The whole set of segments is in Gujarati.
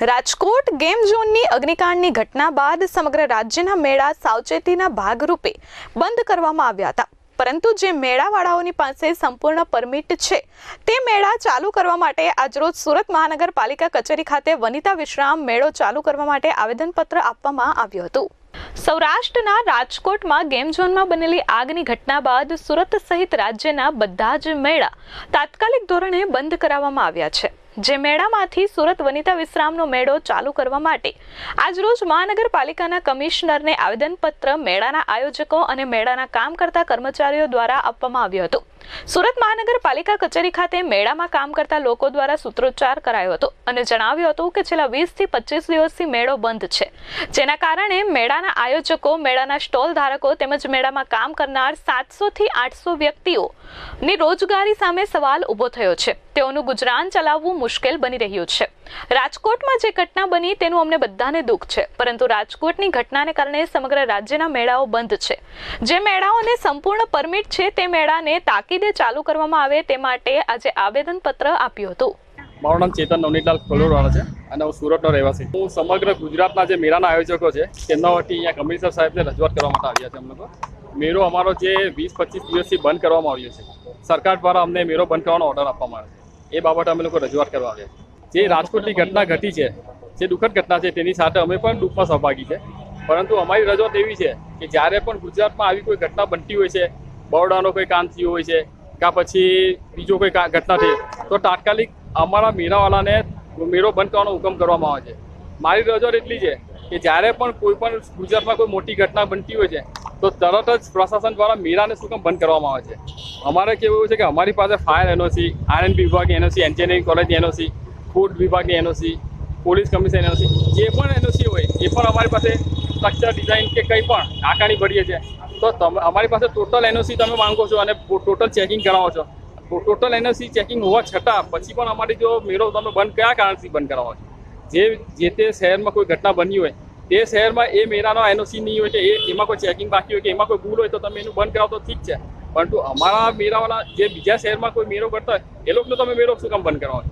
રાજકોટ ગેમ ઝોનની અગ્નિકાંડની ઘટના બાદ સમગ્ર રાજ્યના મેળા સાવચેતીના ભાગરૂપે બંધ કરવામાં આવ્યા હતા. પરંતુ જે મેળાવાળાઓની પાસે સંપૂર્ણ પરમિટ છે, તે મેળા ચાલુ કરવા માટે આજરોજ સુરત મહાનગરપાલિકા કચેરી ખાતે વનિતા વિશ્રામ મેળો ચાલુ કરવા માટે આવેદનપત્ર આપવામાં આવ્યું હતું. સૌરાષ્ટ્રના રાજકોટમાં ગેમ ઝોનમાં બનેલી આગની ઘટના બાદ સુરત સહિત રાજ્યના બધા જ મેળા તાત્કાલિક ધોરણે બંધ કરાવવામાં આવ્યા છે. જે મેળામાંથી સુરત વનિતા વિશ્રામનો મેળો ચાલુ કરવા માટે આજરોજ મહાનગરપાલિકાના કમિશનરને આવેદનપત્ર મેળાના આયોજકો અને મેળાના કામ કરતા કર્મચારીઓ દ્વારા આપવામાં આવ્યું હતું. સુરત મહાનગરપાલિકા કચેરી ખાતે મેળામાં કામ કરતા લોકો દ્વારા સૂત્રોચ્ચાર કરાયો હતો અને જણાવ્યું હતું કે છેલ્લા વીસથી પચીસ દિવસથી મેળો બંધ છે. જેના કારણે મેળાના આયોજકો, મેળાના સ્ટોલ ધારકો તેમજ મેળામાં કામ કરનાર સાતસો થી આઠસો વ્યક્તિઓ ની રોજગારી સામે સવાલ ઊભો થયો છે. તેઓનું ગુજરાન ચલાવવું મુશ્કેલ બની રહ્યું છે. રાજકોટમાં જે ઘટના બની તેનું અમને બધાને દુઃખ છે, પરંતુ રાજકોટની ઘટનાને કારણે સમગ્ર રાજ્યના મેળાઓ બંધ છે. જે મેળાઓને સંપૂર્ણ પરમિટ છે તે મેળાને તાકીદે ચાલુ કરવામાં આવે તે માટે આજે આવેદનપત્ર આપ્યું હતું. મારું નામ ચેતન નવનીતલાલ ખોલોરવાળા છે અને હું સુરતનો રહેવાસી હું સમગ્ર ગુજરાતના જે મેળાના આયોજકો છે, તેમના વતી અહીંયા કમિશનર સાહેબને રજૂઆત કરવા માટે આવ્યા છે અમે લોકો મેળો અમારો જે વીસ પચીસ દિવસથી બંધ કરવામાં આવ્યો છે. સરકાર દ્વારા અમને મેળો બંધ કરવાનો ઓર્ડર આપવામાં આવ્યો છે. એ બાબતે અમે લોકો રજૂઆત કરવા છે જે રાજકોટની ઘટના ઘટી છે, જે દુઃખદ ઘટના છે, તેની સાથે અમે પણ દુઃખમાં સહભાગી છે. પરંતુ અમારી રજૂઆત એવી છે કે જ્યારે પણ ગુજરાતમાં આવી કોઈ ઘટના બનતી હોય છે, બરોડાનો કોઈ કામ થયું હોય છે, કાં પછી બીજો કોઈ ઘટના થઈ તો તાત્કાલિક અમારા મેળાવાળાને મેળો બંધ કરવાનો હુકમ કરવામાં આવે છે. મારી રજૂઆત એટલી છે કે જ્યારે પણ કોઈ પણ ગુજરાતમાં કોઈ મોટી ઘટના બનતી હોય છે તો તરત જ પ્રશાસન દ્વારા મેળાને શું કામ બંધ કરવામાં આવે છે. અમારે કેવું છે કે અમારી પાસે ફાયર એનઓસી, આરએનબી વિભાગની એનઓસી, એન્જિનિયરિંગ કોલેજની એનઓસી, ફૂડ વિભાગની એનઓસી, પોલીસ કમિશન એનઓસી, જે પણ એનઓસી હોય, એ પણ અમારી પાસે સ્ટ્રક્ચર ડિઝાઇન કે કંઈ પણ આકારણી ભરીએ છે તો તમે, અમારી પાસે ટોટલ એનઓસી તમે માંગો છો અને ટોટલ ચેકિંગ કરાવો છો. ટોટલ એનઓસી ચેકિંગ હોવા છતાં પછી પણ અમારી જો મેળો તમે બંધ કયા કારણથી બંધ કરાવો છો? જે જે તે શહેરમાં કોઈ ઘટના બની હોય તે શહેરમાં એ મેળાનો એનઓસી નહીં હોય કે એ એમાં કોઈ ચેકિંગ બાકી હોય કે એમાં કોઈ ભૂલ હોય તો તમે એનું બંધ કરાવો તો ઠીક છે. પરંતુ અમારા મેળાવાળા જે બીજા શહેરમાં કોઈ મેળો કરતા હોય, એ લોકોનો તમે મેળો શું કામ બંધ કરાવો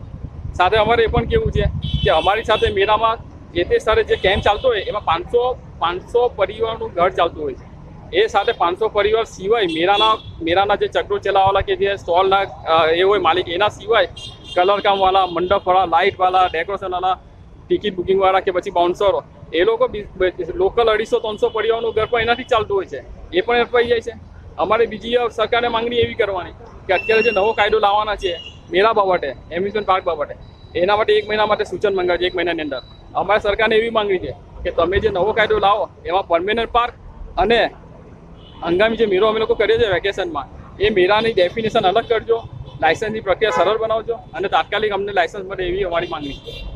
સાથે અમારે એ પણ કેવું છે કે અમારી સાથે મેળામાં જે તે સ્થળે જે કેમ્પ ચાલતો હોય, એમાં પાંચસો પાંચસો પરિવારનું ઘર ચાલતું હોય છે. એ સાથે પાંચસો પરિવાર સિવાય મેળાના મેળાના જે ચક્રો ચલાવવાલા કે જે સ્ટોલના એ હોય માલિક, એના સિવાય કલર કામવાળા, મંડપવાળા, લાઇટવાળા, ડેકોરેશનવાળા, ટિકિટ બુકિંગવાળા કે પછી બાઉન્સરો એ લોકો લોકલ અઢીસો, ત્રણસો પરિવારનું ઘર પણ એનાથી ચાલતું હોય છે. એ પણ અટવાઈ જાય છે. અમારે બીજી સરકારને માંગણી એવી કરવાની કે અત્યારે જે નવો કાયદો લાવવાના છે મેળા બાબતે એમ્યુઝમેન્ટ પાર્ક બાબતે એના માટે એક મહિના માટે સૂચન મંગાવજો, એક મહિનાની અંદર. અમારે સરકારને એવી માંગણી છે કે તમે જે નવો કાયદો લાવો, એમાં પરમેનન્ટ પાર્ક અને હંગામી જે મેળો અમે લોકો કરીએ છીએ વેકેશનમાં, એ મેળાની ડેફિનેશન અલગ કરજો, લાયસન્સની પ્રક્રિયા સરળ બનાવજો અને તાત્કાલિક અમને લાયસન્સ મળે એવી અમારી માંગણી છે.